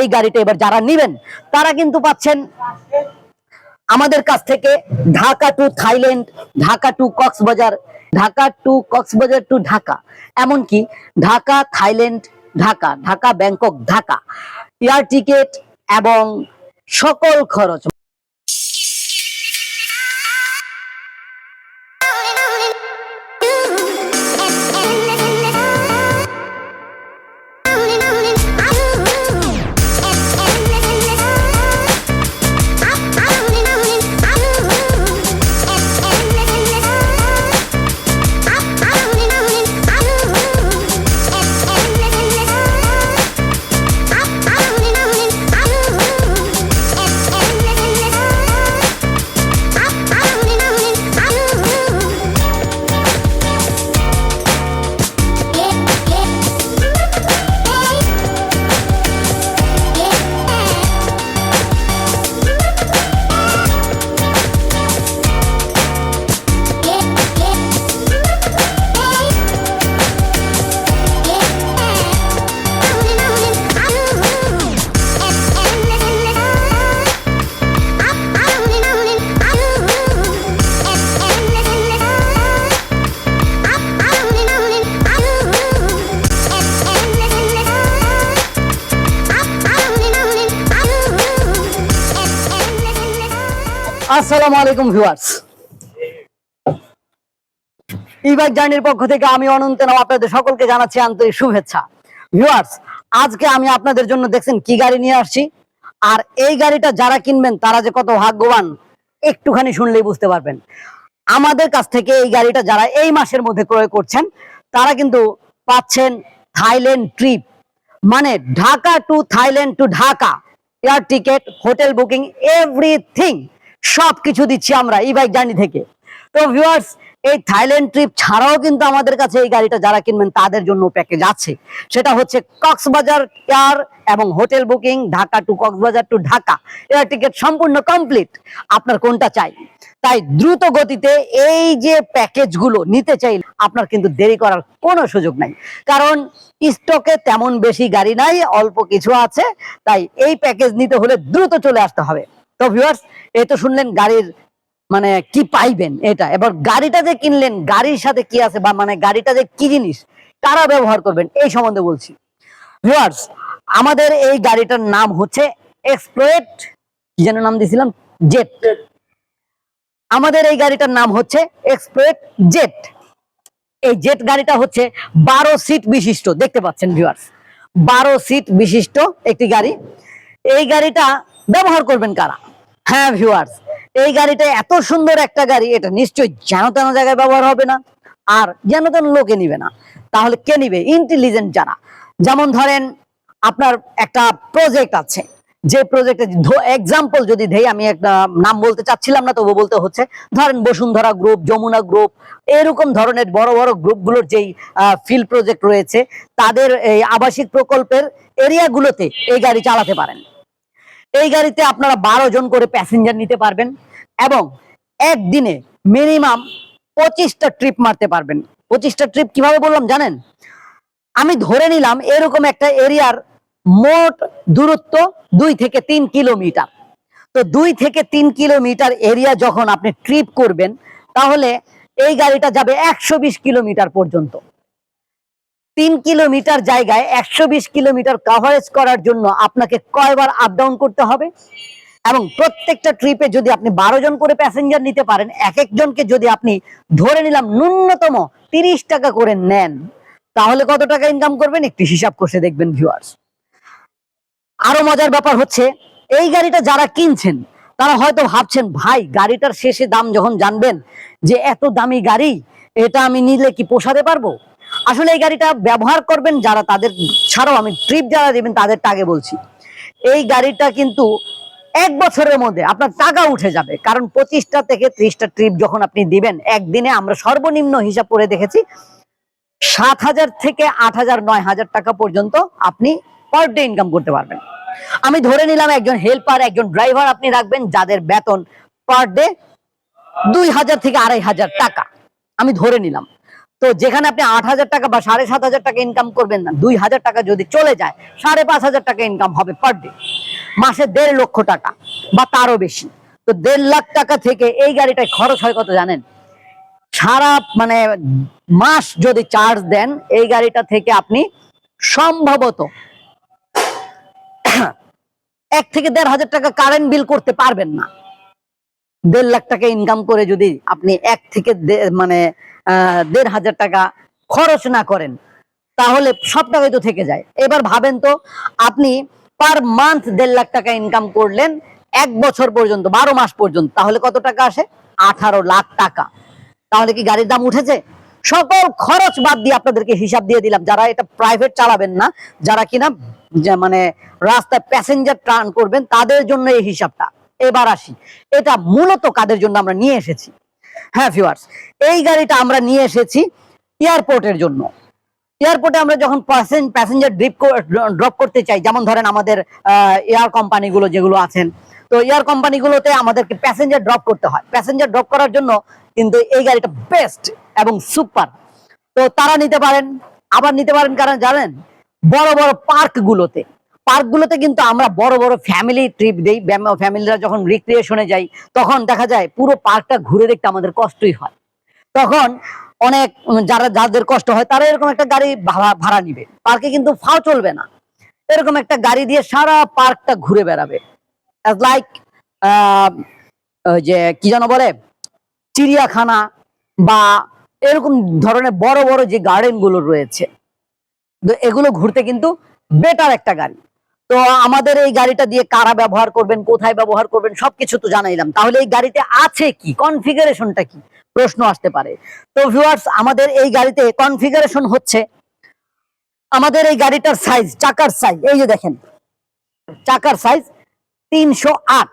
এই গাড়িটা এবার যারা নিবেন, তারা কিন্তু পাচ্ছেন আমাদের কাছ থেকে Dhaka to Thailand, Dhaka to Cox's Bazar, Dhaka to Cox's Bazar to Dhaka. এমনকি Dhaka, Thailand, Dhaka Dhaka, Bangkok, Dhaka. Air ticket এবং সকল খরচ। আসসালামু আলাইকুম ভিউয়ার্স। ইবাইক জার্নির পক্ষ থেকে আমি অনন্ত নাম আপনাদের সকলকে জানাচ্ছি আন্তরিক শুভেচ্ছা। ভিউয়ার্স, আজকে আমি আপনাদের জন্য দেখছেন কি গাড়ি নিয়ে আসছি। আর এই গাড়িটা যারা কিনবেন, তারা যে কত ভাগ্যবান, একটুখানি শুনলেই বুঝতে পারবেন। আমাদের কাছ থেকে এই গাড়িটা যারা এই মাসের মধ্যে ক্রয় করছেন, তারা কিন্তু পাচ্ছেন থাইল্যান্ড ট্রিপ। মানে Dhaka to Thailand to Dhaka, air ticket, hotel booking, everything. সব কিছু দিচ্ছি আমরা ই বাইক জার্নি থেকে। তো ভিউয়ার্স এই থাইল্যান্ড ট্রিপ ছাড়াও কিন্তু আমাদের কাছে এই গাড়িটা যারা কিনবেন, তাদের জন্য প্যাকেজ আছে। সেটা হচ্ছে কক্সবাজার এয়ার এবং hotel booking, Dhaka to Cox's Bazar to Dhaka. Air ticket সম্পূর্ণ কমপ্লিট আপনার কোনটা চাই? তাই দ্রুত গতিতে এই যে প্যাকেজগুলো নিতে চাই, আপনার কিন্তু দেরি করার কোনো সুযোগ নাই। কারণ স্টকে তেমন বেশি গাড়ি নাই, অল্প কিছু আছে। তাই এই প্যাকেজ নিতে হলে দ্রুত চলে আসতে হবে। তো ভিউয়ার্স এই তো শুনলেন গাড়ির মানে কি পাইবেন এটা। এবার গাড়িটা যে কিনলেন, গাড়ির সাথে কি আছে বা মানে গাড়িটা যে কি জিনিস, কারা ব্যবহার করবেন, এই সম্বন্ধে বলছি। ভিউয়ার্স আমাদের এই গাড়িটার নাম হচ্ছে এক্সপ্লোয়েট কি যেন নাম দিয়েছিলাম? জেট আমাদের এই গাড়িটার নাম হচ্ছে এক্সপ্লোয়েট জেট এই জেট গাড়িটা হচ্ছে বারো সিট বিশিষ্ট, দেখতে পাচ্ছেন ভিউয়ার্স বারো সিট বিশিষ্ট একটি গাড়ি। এই গাড়িটা ব্যবহার করবেন কারা? হ্যাঁ ভিউয়ার্স এই গাড়িটা এত সুন্দর একটা গাড়ি, এটা নিশ্চয়ই যেন তেন জায়গায় ব্যবহার হবে না? আর যেন তেন লোকে নিবে না। তাহলে কে নিবে? ইন্টেলিজেন্ট যারা। যেমন ধরেন, আপনার একটা প্রজেক্ট আছে। যে প্রজেক্টে এক্সাম্পল যদি দেই, আমি একটা নাম বলতে চাচ্ছিলাম না তবু বলতে হচ্ছে, ধরেন বসুন্ধরা গ্রুপ যমুনা গ্রুপ এরকম ধরনের বড় বড় গ্রুপগুলোর যেই ফিল্ড প্রজেক্ট রয়েছে, তাদের এই আবাসিক প্রকল্পের এরিয়াগুলোতে এই গাড়ি চালাতে পারেন। এই গাড়িতে আপনারা বারো জন করে প্যাসেঞ্জার নিতে পারবেন এবং একদিনে মিনিমাম পঁচিশটা ট্রিপ মারতে পারবেন। পঁচিশটা ট্রিপ কীভাবে বললাম জানেন? আমি ধরে নিলাম এরকম একটা এরিয়ার মোট দূরত্ব দুই থেকে তিন কিলোমিটার তো দুই থেকে তিন কিলোমিটার এরিয়া যখন আপনি ট্রিপ করবেন, তাহলে এই গাড়িটা যাবে একশো বিশ কিলোমিটার পর্যন্ত। তিন কিলোমিটার জায়গায় একশো বিশ কিলোমিটার কভারেজ করার জন্য আপনাকে কয়বার আপ ডাউন করতে হবে? এবং প্রত্যেকটা ট্রিপে যদি আপনি বারো জন করে প্যাসেঞ্জার নিতে পারেন, এক একজনকে যদি আপনি ধরে নিলাম ন্যূনতম তিরিশ টাকা করে নেন, তাহলে কত টাকা ইনকাম করবেন? একটু হিসাব করে দেখবেন ভিউয়ার্স আরও মজার ব্যাপার হচ্ছে, এই গাড়িটা যারা কিনছেন, তারা হয়তো ভাবছেন, ভাই, গাড়িটার শেষে দাম যখন জানবেন যে এত দামি গাড়ি, এটা আমি নিলে কি পোষাতে পারব? আসলে এই গাড়িটা ব্যবহার করবেন যারা তাদের, ছাড়াও আমি ট্রিপ যারা দেবেন তাদের আগে বলছি। এই গাড়িটা কিন্তু এক বছরের মধ্যে আপনার টাকা উঠে যাবে। কারণ পঁচিশটা থেকে ত্রিশটা ট্রিপ যখন আপনি দিবেন, একদিনে আমরা সর্বনিম্ন হিসাব করে দেখেছি, সাত হাজার থেকে আট হাজার, নয় হাজার টাকা পর্যন্ত আপনি পার ডে ইনকাম করতে পারবেন। আমি ধরে নিলাম একজন হেল্পার একজন ড্রাইভার আপনি রাখবেন, যাদের বেতন পার ডে দুই হাজার থেকে আড়াই হাজার টাকা। আমি ধরে নিলাম। তো যেখানে আপনি আট হাজার টাকা বা সাড়ে সাত হাজার টাকা ইনকাম করবেন না, দুই হাজার টাকা যদি চলে যায়, সাড়ে পাঁচ হাজার টাকা ইনকাম হবে পার ডে মাসে দেড় লক্ষ টাকা বা তারও বেশি। তো দেড় লাখ টাকা থেকে এই গাড়িটায় খরচ হয় কত জানেন? সারা মানে মাস যদি চার্জ দেন, এই গাড়িটা থেকে আপনি সম্ভবত এক থেকে দেড় হাজার টাকা কারেন্ট বিল করতে পারবেন না। দেড় লাখ টাকা ইনকাম করে যদি আপনি এক থেকে মানে দেড় হাজার টাকা খরচ না করেন, তাহলে সব টাকাই তো থেকে যায়। এবার ভাবেন তো, আপনি পার মান্থ দেড় লাখ টাকা ইনকাম করলেন এক বছর পর্যন্ত, বারো মাস পর্যন্ত, তাহলে কত টাকা আসে? আঠারো লাখ টাকা। তাহলে কি গাড়ির দাম উঠেছে? সকল খরচ বাদ দিয়ে আপনাদেরকে হিসাব দিয়ে দিলাম, যারা এটা প্রাইভেট চালাবেন না, যারা কিনা মানে রাস্তায় প্যাসেঞ্জার টার্ন করবেন, তাদের জন্য এই হিসাবটা। এবার আসি। এটা মূলত কাদের জন্য আমরা নিয়ে এসেছি? হ্যাঁ ভিউয়ার্স এই গাড়িটা আমরা নিয়ে এসেছি এয়ারপোর্টের জন্য। এয়ারপোর্টে আমরা যখন প্যাসেঞ্জার ড্রিপ ড্রপ করতে চাই, যেমন ধরেন আমাদের এয়ার কোম্পানিগুলো যেগুলো আছেন, তো এয়ার কোম্পানিগুলোতে আমাদেরকে প্যাসেঞ্জার ড্রপ করতে হয়। প্যাসেঞ্জার ড্রপ করার জন্য কিন্তু এই গাড়িটা বেস্ট এবং সুপার তো তারা নিতে পারেন, আবার নিতে পারেন কারণ জানেন, বড় বড় পার্ক গুলোতে পার্ক গুলোতে কিন্তু আমরা বড় বড় ফ্যামিলি ট্রিপ দিই। ফ্যামিলিরা যখন রিক্রিয়েশনে যাই, তখন দেখা যায় পুরো পার্কটা ঘুরে দেখতে আমাদের কষ্টই হয়। তখন অনেক, যারা, যাদের কষ্ট হয়, তারা এরকম একটা গাড়ি ভাড়া নিবে। পার্কে কিন্তু ফাও চলবে না। এরকম একটা গাড়ি দিয়ে সারা পার্কটা ঘুরে বেড়াবে। লাইক যে, কি যেন বলে? চিড়িয়াখানা বা এরকম ধরনের বড় বড় যে গার্ডেনগুলো রয়েছে। এগুলো ঘুরতে কিন্তু বেটার একটা গাড়ি। তো আমাদের এই গাড়িটা দিয়ে কারা ব্যবহার করবেন, কোথায় ব্যবহার করবেন, সবকিছু তো জানাইলাম। তাহলে এই গাড়িতে আছে কি? কনফিগারেশনটা কি? প্রশ্ন আসতে পারে। তো ভিউয়ার্স আমাদের এই গাড়িতে কনফিগারেশন হচ্ছে আমাদের এই গাড়িটার সাইজ চাকার সাইজ এই যে দেখেন, চাকার সাইজ তিনশো আট।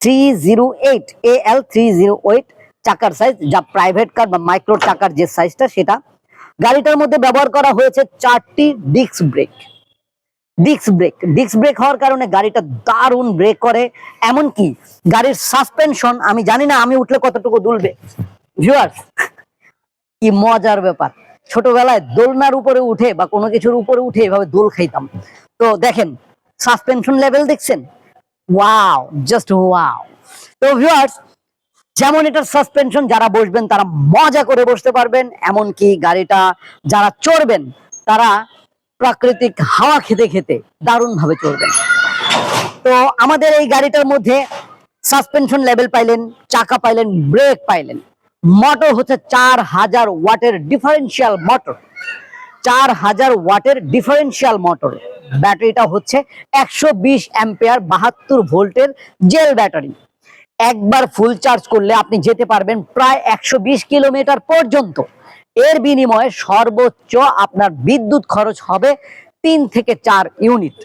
Three zero eight A L three zero eight চাকার সাইজ যা প্রাইভেট কার বা মাইক্রো চাকার যে সাইজটা সেটা। গাড়িটার মধ্যে ব্যবহার করা হয়েছে চারটি disc brake disc brake disc brake হওয়ার কারণে গাড়িটা দারুণ ব্রেক করে। এমনকি গাড়ির সাসপেনশন আমি জানি না আমি উঠলে কতটুকু দুলবে। ভিউয়ার্স কি মজার ব্যাপার। ছোটবেলায় দোলনার উপরে উঠে বা কোনো কিছুর উপরে উঠে এভাবে দোল খাইতাম। তো দেখেন সাসপেনশন লেভেল দেখছেন? ওয়াও জাস্ট ওয়াও তো ভিউয়ার্স যেমন এটার সাসপেনশন যারা বসবেন তারা মজা করে বসতে পারবেন। এমনকি গাড়িটা যারা চড়বেন, তারা প্রাকৃতিক হাওয়া খেতে খেতে দারুণ ভাবে চলবেন তো আমাদের এই গাড়িটার মধ্যে সাসপেনশন লেভেল পাইলেন, চাকা পাইলেন ব্রেক পাইলেন। মোটর হচ্ছে চার হাজার ওয়াটের ডিফারেন্সিয়াল মোটর চার হাজার ওয়াটের ডিফারেন্সিয়াল মোটর ব্যাটারিটা হচ্ছে একশো বিশ অ্যাম্পেয়ার বাহাত্তর ভোল্টের জেল ব্যাটারি একবার ফুল চার্জ করলে আপনি যেতে পারবেন প্রায় একশো বিশ কিলোমিটার পর্যন্ত। এর বিনিময়ে সর্বোচ্চ আপনার বিদ্যুৎ খরচ হবে তিন থেকে চার ইউনিট।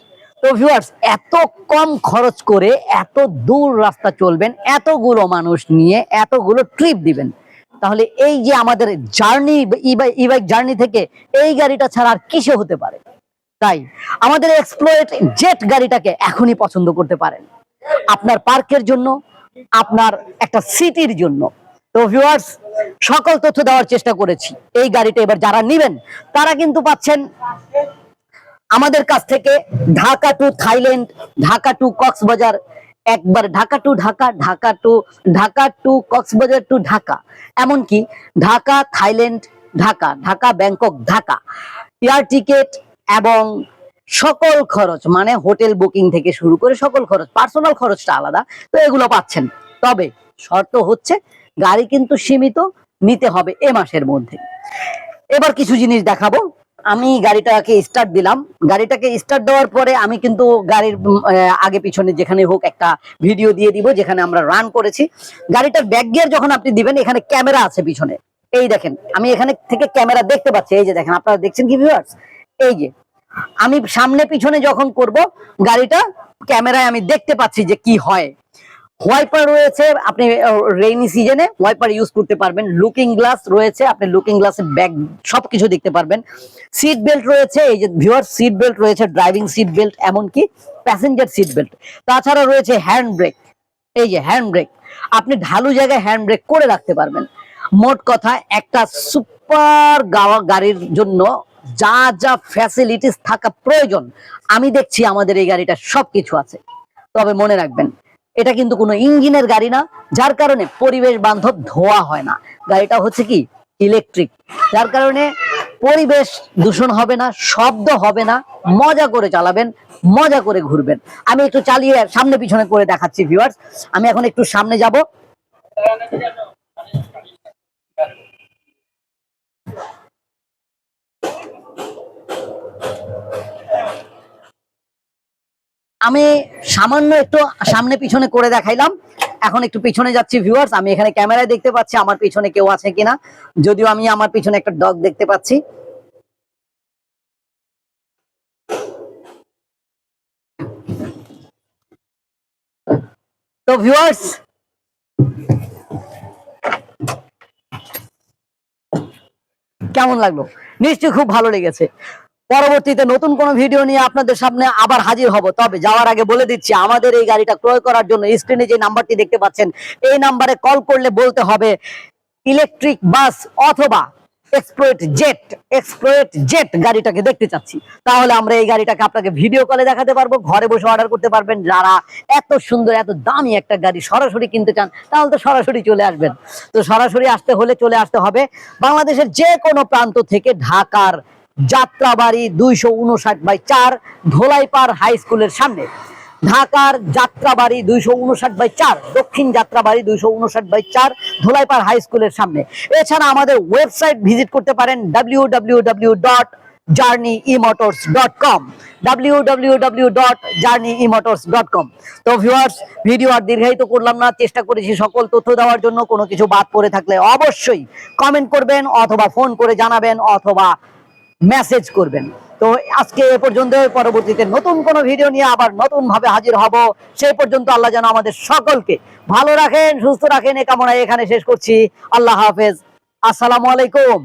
তো ভিউয়ার্স এত কম খরচ করে এত দূর রাস্তা চলবেন, এতগুলো মানুষ নিয়ে এতগুলো ট্রিপ দিবেন। তাহলে এই যে আমাদের জার্নি ই বাইক জার্নি থেকে এই গাড়িটা ছাড়া আর কিসে হতে পারে? তাই আমাদের এক্সপ্লোয়েট জেট গাড়িটাকে এখনই পছন্দ করতে পারেন। আপনার পার্কের জন্য, আপনার একটা সিটির জন্য। তো ভিউয়ার্স সকল তথ্য দেওয়ার চেষ্টা করেছি। এই গাড়িটা এবার যারা নেবেন, তারা কিন্তু পাচ্ছেন আমাদের কাছ থেকে Dhaka to Thailand, Dhaka to Cox's Bazar, একবার Dhaka to Dhaka Dhaka to Dhaka to Cox's Bazar to Dhaka. এমনকি Dhaka, Thailand, Dhaka Dhaka, Bangkok, Dhaka. Air ticket এবং সকল খরচ মানে হোটেল বুকিং থেকে শুরু করে সকল খরচ পার্সোনাল খরচটা আলাদা, তো এগুলো পাচ্ছেন। তবে শর্ত হচ্ছে গাড়ি কিন্তু সীমিত নিতে হবে এ মাসের মধ্যে। এবার কিছু জিনিস দেখাবো। আমি গাড়িটাকে স্টার্ট দিলাম। গাড়িটাকে স্টার্ট দেওয়ার পরে আমি কিন্তু গাড়ির আগে পিছনে যেখানে হোক একটা ভিডিও দিয়ে দিব, যেখানে আমরা রান করেছি। গাড়িটার ব্যাক গিয়ার যখন আপনি দিবেন, এখানে ক্যামেরা আছে পিছনে। এই দেখেন, আমি এখানে থেকে ক্যামেরা দেখতে পাচ্ছি। এই যে দেখেন, আপনারা দেখছেন কি ভিউয়ার্স এই যে, আমি সামনে পিছনে যখন করব, গাড়িটা ক্যামেরায় আমি দেখতে পাচ্ছি যে কি হয়। ওয়াইপার রয়েছে, আপনি রেইনি সিজনে ওয়াইপার ইউজ করতে পারবেন। লুকিং গ্লাস রয়েছে, আপনি লুকিং গ্লাসে ব্যাগ সবকিছু দেখতে পারবেন। সিট বেল্ট রয়েছে, এই যে ভিউয়ার সিট বেল্ট রয়েছে ড্রাইভিং সিট বেল্ট এমনকি প্যাসেঞ্জার সিট বেল্ট তাছাড়া রয়েছে হ্যান্ড ব্রেক এই যে হ্যান্ড ব্রেক আপনি ঢালু জায়গায় হ্যান্ড ব্রেক করে রাখতে পারবেন। মোট কথা, একটা সুপার গাওয়া গাড়ির জন্য যা যা ফ্যাসিলিটিস থাকা প্রয়োজন, আমি দেখছি আমাদের এই গাড়িটা সবকিছু আছে। তবে মনে রাখবেন এটা কিন্তু কোনো ইঞ্জিনের গাড়ি না, যার কারণে পরিবেশ বান্ধব ধোয়া হয় না। গাড়িটা হচ্ছে কি ইলেকট্রিক যার কারণে পরিবেশ দূষণ হবে না, শব্দ হবে না, মজা করে চালাবেন, মজা করে ঘুরবেন। আমি একটু চালিয়ে সামনে পিছনে করে দেখাচ্ছি ভিউয়ার্স আমি এখন একটু সামনে যাব। আমি সামান্য একটু সামনে পিছনে করে দেখাইলাম। এখন একটু পিছনে যাচ্ছি ভিউয়ার্স আমি এখানে ক্যামেরায় দেখতে পাচ্ছি আমার পিছনে কেউ আছে কিনা। যদিও আমি আমার পিছনে একটা ডগ দেখতে পাচ্ছি। তো ভিউয়ার্স কেমন লাগল? নিশ্চয়ই খুব ভালো লেগেছে। পরবর্তীতে নতুন কোনো ভিডিও নিয়ে আপনাদের সামনে আবার হাজির হব। তবে যাওয়ার আগে বলে দিচ্ছি, আমাদের এই গাড়িটা ক্রয় করার জন্য স্ক্রিনে যে নাম্বারটি দেখতে পাচ্ছেন, এই নাম্বারে কল করলে বলতে হবে ইলেকট্রিক বাস অথবা এক্সপ্লোয়েট জেট এক্সপ্লোয়েট জেট গাড়িটাকে দেখতে চাচ্ছি। তাহলে আমরা এই গাড়িটাকে আপনাকে ভিডিও কলে দেখাতে পারব, ঘরে বসে অর্ডার করতে পারবেন। যারা এত সুন্দর, এত দামি একটা গাড়ি সরাসরি কিনতে চান, তাহলে তো সরাসরি চলে আসবেন। তো সরাসরি আসতে হলে চলে আসতে হবে বাংলাদেশের যে কোনো প্রান্ত থেকে ঢাকার যাত্রাবাড়ি দুইশো উনষাট বাই চার ধোলাইপাড় হাই স্কুলের সামনে। ঢাকার যাত্রাবাড়ি দুইশো উনষাট বাই চার, দক্ষিণ যাত্রাবাড়ি দুইশো উনষাট বাই চার ধোলাইপাড় হাই স্কুলের সামনে। এছাড়া আমাদের ওয়েবসাইট ভিজিট করতে পারেন W W W dot journey emotors dot com W W W dot journey emotors dot com তো ভিউয়ার্স ভিডিও আর দীর্ঘায়িত করলাম না, চেষ্টা করেছি সকল তথ্য দেওয়ার জন্য। কোনো কিছু বাদ পড়ে থাকলে অবশ্যই কমেন্ট করবেন অথবা ফোন করে জানাবেন অথবা মেসেজ করবেন। তো আজকে এ পর্যন্ত পরবর্তীতে নতুন কোনো ভিডিও নিয়ে আবার নতুন ভাবে হাজির হব। সেই পর্যন্ত আল্লাহ যেন আমাদের সকলকে ভালো রাখেন, সুস্থ রাখেন। এ কামনায় এখানে শেষ করছি। আল্লাহ হাফেজ। আসসালামু আলাইকুম।